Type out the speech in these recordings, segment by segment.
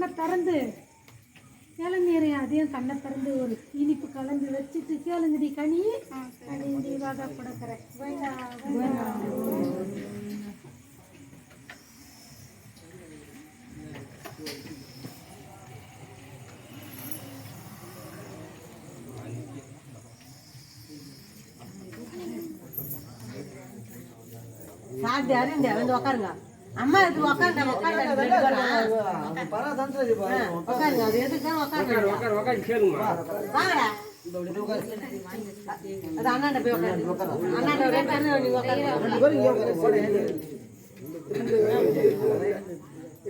கண்ணை திறந்து. இளநீரையும் அதையும் கண்ணை திறந்து ஒரு இனிப்பு கலந்து வச்சுட்டு கேளுங்கடி கனி. கனி கொடுக்குறேன். சாப்பிட்டு அறிந்த வந்து உக்காருங்க. அம்மா இது உக்காருங்க அது எதுக்கு வாங்கடா அது அண்ணாண்ட போய் உட்காரு அண்ணாண்ட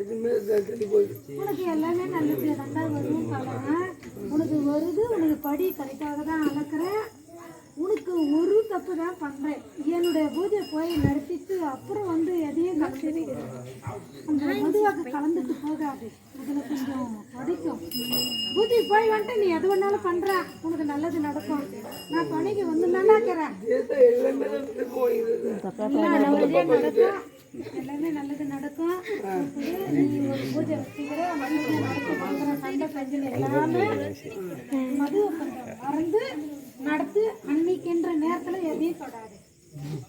எதுவுமே தள்ளி போயிடுச்சு உனக்கு எல்லாமே நல்லது நல்லா வரும் உனக்கு வருது உனக்கு படி கரெக்டாக தான் அளக்குறேன் உனக்கு ஒரு தப்பு தான் பண்ணுறேன் என்னுடைய பூஜை போய் நடத்திட்டு அப்புறம் வந்து எதையும் கலந்து அந்த மதுவாக்கு கலந்துட்டு போகாது அதில் கொஞ்சம் படிக்கும் பூஜை போய் வந்துட்டு நீ எது வேணாலும் பண்ணுற உனக்கு நல்லது நடக்கும் நான் பணிக்கு வந்து நல்லாக்கிறேன் எல்லாமே நடக்கும் எல்லாமே நல்லது நடக்கும் நீ ஒரு பூஜை வச்சுக்கிற நல்லபடியா நடக்கும் பார்க்குற சண்டை பஞ்சல் எல்லாமே மது மறந்து நடத்து அன்னைக்குன்ற நேரத்தில் எதையும் தொடாது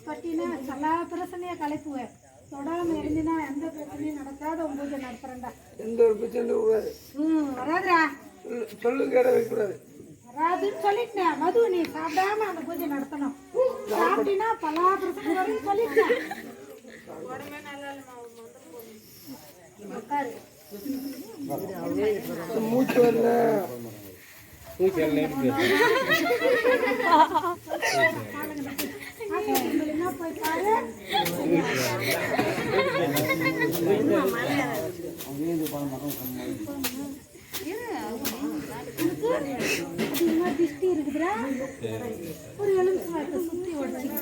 பட்டினா எல்லா பிரச்சனையும் கலைப்புவேன் தொடாம இருந்தினா எந்த பிரச்சனையும் நடக்காத உன் பூஜை நடத்துறேன்டா எந்த ஒரு பிரச்சனையும் கூடாது. ம் வராதுடா. சொல்லு- கேட வைக்கக்கூடாது வராதுன்னு சொல்லிட்டேன். மது நீ சாப்பிடாம அந்த பூஜை நடத்தணும். சாப்பிட்டீங்கன்னா பலா பிரச்சனை வரும்னு சொல்லிட்டேன். உட்காரு. மூச்சு வரல. மூச்சு என்ன போய் இருக்குதுடா ஒரு எலுமிச்சை சுத்தி உடச்சிக்க